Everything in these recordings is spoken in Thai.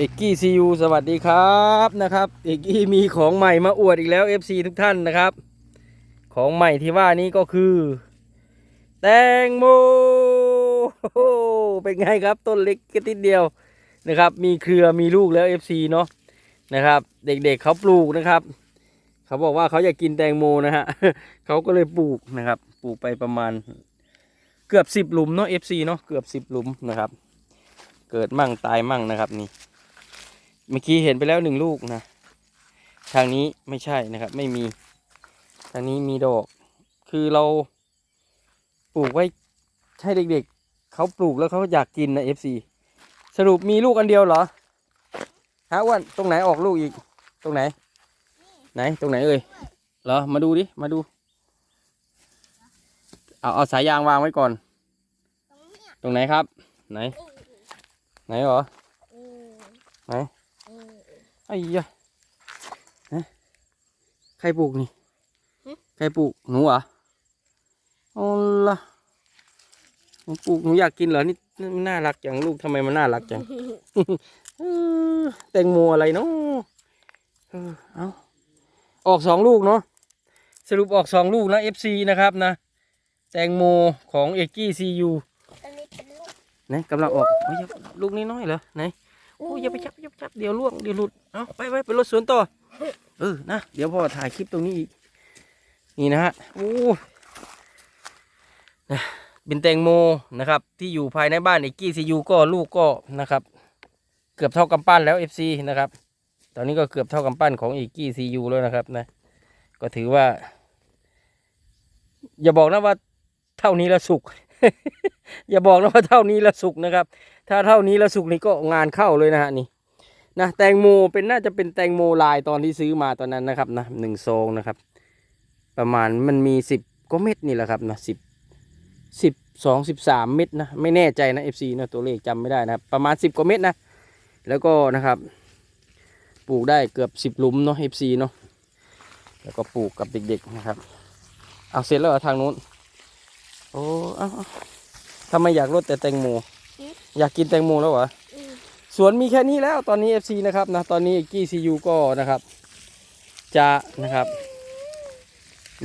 เอกกี้ซียูสวัสดีครับนะครับเอกกี้มีของใหม่มาอวดอีกแล้ว FC ทุกท่านนะครับ ของใหม่ที่ว่านี้ก็คือ แตงโมโอเป็นไงครับต้นเล็กกระติดเดียวนะครับ มีเครือมีลูกแล้ว FC เนาะนะครับ เด็กๆเขาปลูกนะครับ เขาบอกว่าเขาอยากกินแตงโมนะฮะเขาก็เลยปลูกนะครับ ปลูกไปประมาณ เกือบสิบหลุมเนาะ FC เนาะเกือบสิบหลุมนะครับ เกิดมั่งตายมั่งนะครับนี่ เมื่อกี้เห็นไปแล้วหนึ่งลูกนะ ทางนี้ไม่ใช่นะครับ ไม่มี ทางนี้มีดอก คือเราปลูกไว้ให้เด็กๆเขาปลูกแล้วเขาอยากกินนะ FC สรุปมีลูกอันเดียวเหรอฮะอ้วนตรงไหนออกลูกอีก ตรงไหน ไหนตรงไหนเอ่ยเหรอมาดูดิมาดูเอาเอาสายยางวางไว้ก่อน ตรงไหนครับ ไหน ไหนเหรอไหน ไอ้ยะฮะใครปลูกนี่หึใครปลูกหนูเหรอโอ้ละหนูปลูกหนูอยากกินเหรอนี่นี่มันน่ารักจังลูกทำไมมันน่ารักจังเออแตงโมอะไรเนาะเออเอาออกสองลูกเนาะสรุปออกสองลูกนะ FC นะครับนะ แตงโมของเอกกี้ซียูอันนี้เป็นลูกไหนกำลังออกเฮ้ยลูกนี้น้อยเหรอไหน โอ้ยอย่าไปจับอย่าไปจับเดี๋ยวล่วงเดี๋ยวหลุดเอาไปไปไปรถสวนต่อเออนะเดี๋ยวพ่อถ่ายคลิปตรงนี้อีกนี่นะฮะโอ้นะเป็นแตงโมนะครับ ที่อยู่ภายในบ้านไอ้กี้ซียูก็ลูกก็นะครับ เกือบเท่ากำปั้นแล้ว FC นะครับ ตอนนี้ก็เกือบเท่ากำปั้นของไอ้กี้ซียูแล้วนะครับนะ ก็ถือว่า อย่าบอกนะว่าเท่านี้แล้วสุก อย่าบอกนะว่าเท่านี้แล้วสุกนะครับ ถ้าเท่านี้แล้วสุกนี่ก็งานเข้าเลยนะฮะนี่นะแตงโมเป็นน่าจะเป็นแตงโมลายตอนที่ซื้อมาตอนนั้นนะครับนะหนึ่งซองนะครับ ประมาณมันมีสิบก็เม็ดนี่แหละครับนะสิบสิบสองสิบสามเม็ดนะไม่แน่ใจนะ FC นะตัวเลขจำไม่ได้นะครับประมาณสิบกว่าเม็ดนะแล้วก็นะครับปลูกได้เกือบสิบหลุมเนาะ FC เนาะแล้วก็ปลูกกับเด็กๆนะครับเอาเสร็จแล้วทางนู้นโอ้เอาเอาทำไมอยากลดแต่แตงโม อยากกินแตงโมแล้วเหรออืมสวนมีแค่นี้แล้วตอนนี้ FC นะครับนะตอนนี้กี้ซียูก็นะครับ จะนะครับ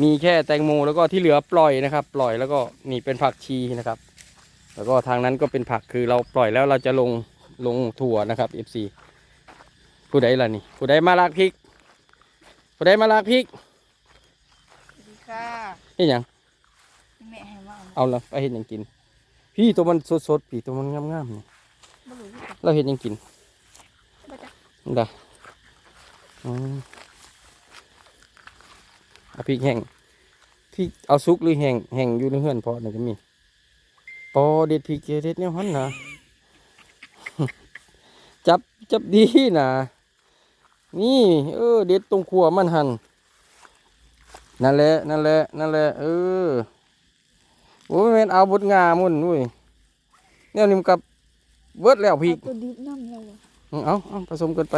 มีแค่แตงโมแล้วก็ที่เหลือปล่อยนะครับ ปล่อยแล้วก็นี่เป็นผักชีนะครับ แล้วก็ทางนั้นก็เป็นผักคือเราปล่อยแล้วเราจะลงลงถั่วนะครับ FC ผู้ใดล่ะนี่ผู้ใดมาลากพริกผู้ใดมาลากพริกดีค่ะนี่ยังแม่ให้มาเอาละไปเห็นยังกิน พี่ตัวมันสดๆพี่ตัวมันงามๆนี่บ่รู้ที่เราเห็นยังกินบ่จักได้อืมเอาพริกแห้งพริกเอาซุกหรือแห้งแห้งอยู่ในเฮือนพอหนึ่งก็มีปอเด็ดพริกเด็ดเนี่ยฮันนะจับจับดีนะนี่ เออ เด็ดตรงขัวมันหันนั่นแหละนั่นแหละนั่นแหละเออโอ้ยแม่นเอาบดงามุ่นด้วยเนี่ยนี่มันกับเวิร์ดแล้วพริกเอาตัวดิบน้ำเราอะอืมเอาเอาผสมกันไป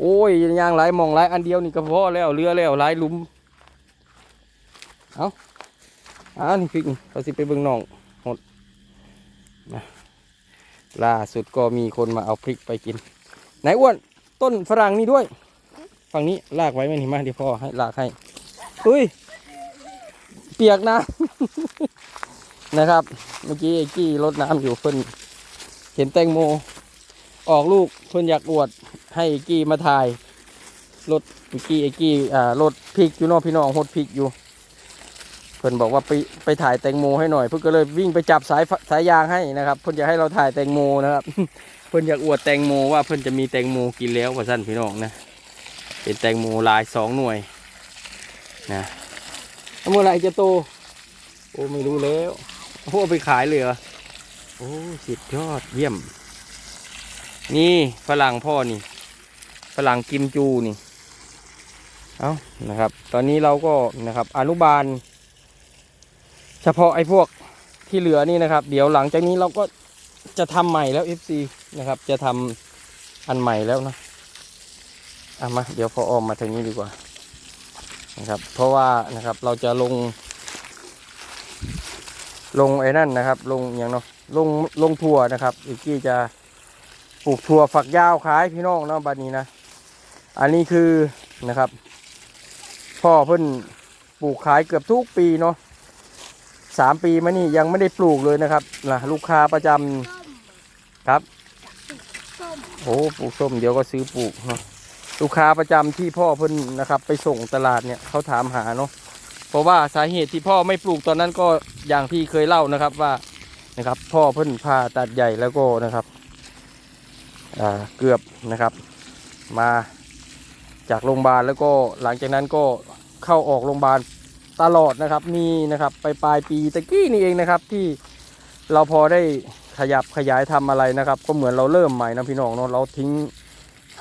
โอ้ยยางหลายหมองหลายอันเดียวนี่ก็พอแล้วเรือแล้วหลายหลุม เอาอ่านี่พริกนี่เขาสิไปเบิ่งน้องหมดนะล่าสุดก็มีคนมาเอาพริกไปกิน ไหนอ้วน ต้นฝรั่งนี่ด้วย ฝั่งนี้ลากไว้ไหมนี่มาเดี๋ยวพ่อให้ลากให้เฮ้ย เปียกนะนะครับ เมื่อกี้ไอ้กี้รดน้ำอยู่เพิ่นเห็นแตงโม ออกลูกเพื่อนอยากอวด ให้ไอ้กี้มาถ่ายรถไอ้กี้ไอ้กี้อ่ารถพริกอยู่นอกพี่น้องหดพริกอยู่ เพื่อนบอกว่าไปไปถ่ายแตงโมให้หน่อย เพื่อนก็เลยวิ่งไปจับสายสายยางให้นะครับ เพื่อนอยากให้เราถ่ายแตงโมนะครับ เพื่อนอยากอวดแตงโมว่าเพื่อนจะมีแตงโมกินแล้วว่าสั้นพี่น้องนะ เป็นแตงโมลายสองหน่วยนะ เมื่อไหรจะโต โอ้ไม่รู้แล้วโอ้เอาไปขายเลยเหรอโอ้สุดยอดเยี่ยม นี่ฝรั่งพ่อนี่ฝรั่งกิมจูนี่เอานะครับ ตอนนี้เราก็นะครับ อนุบาล เฉพาะไอ้พวกที่เหลือนี่นะครับ เดี๋ยวหลังจากนี้เราก็จะทำใหม่แล้ว FC นะครับ จะทำอันใหม่แล้วนะเอามา เดี๋ยวพอออมมาทางนี้ดีกว่า นะครับ เพราะว่านะครับเราจะลง ลงไอ้นั่นนะครับ ลงอย่างเนาะลงลงทั่วนะครับอีกกี้จะปลูกถั่วฝักยาวขายพี่น้องเนาะบัดนี้นะ อันนี้คือนะครับ พ่อเพิ่นปลูกขายเกือบทุกปีเนาะสามปีมานี่ยังไม่ได้ปลูกเลยนะครับนะลูกค้าประจำครับโอ้ปลูกส้มเดี๋ยวก็ซื้อปลูกเนาะ ลูกค้าประจำที่พ่อเพิ่นนะครับ ไปส่งตลาดเนี่ยเขาถามหาเนาะเพราะว่าสาเหตุที่พ่อไม่ปลูกตอนนั้นก็อย่างที่เคยเล่านะครับว่านะครับ พ่อเพิ่นผ่าตัดใหญ่แล้วก็นะครับเกือบนะครับ มาจากโรงพยาบาลแล้วก็หลังจากนั้นก็เข้าออกโรงพยาบาลตลอดนะครับนี่นะครับไปปลายปีตะกี้นี่เองนะครับที่เราพอได้ขยับขยายทำอะไรนะครับ ก็เหมือนเราเริ่มใหม่นะพี่น้องเนาะเราทิ้ง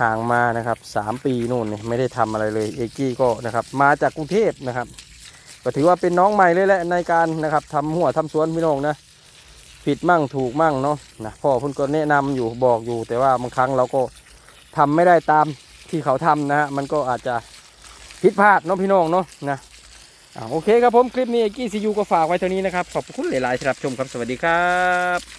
ห่างมานะครับสามปีนู่นเนี่ยไม่ได้ทำอะไรเลยเอกี้ก็นะครับมาจากกรุงเทพนะครับก็ถือว่าเป็นน้องใหม่เลยแหละในการนะครับทำหัวทำสวนพี่น้องนะผิดมั่งถูกมั่งเนาะนะพ่อพิ่นก็แนะนำอยู่บอกอยู่ แต่ว่าบางครั้งเราก็ทำไม่ได้ตามที่เขาทำนะฮะมันก็อาจจะผิดพลาดเนาะพี่น้องเนาะนะอ่าโอเคครับผมคลิปนี้เอกี้ซียูก็ฝากไว้เท่านี้นะครับขอบคุณหลายๆสำหรับชมครับสวัสดีครับ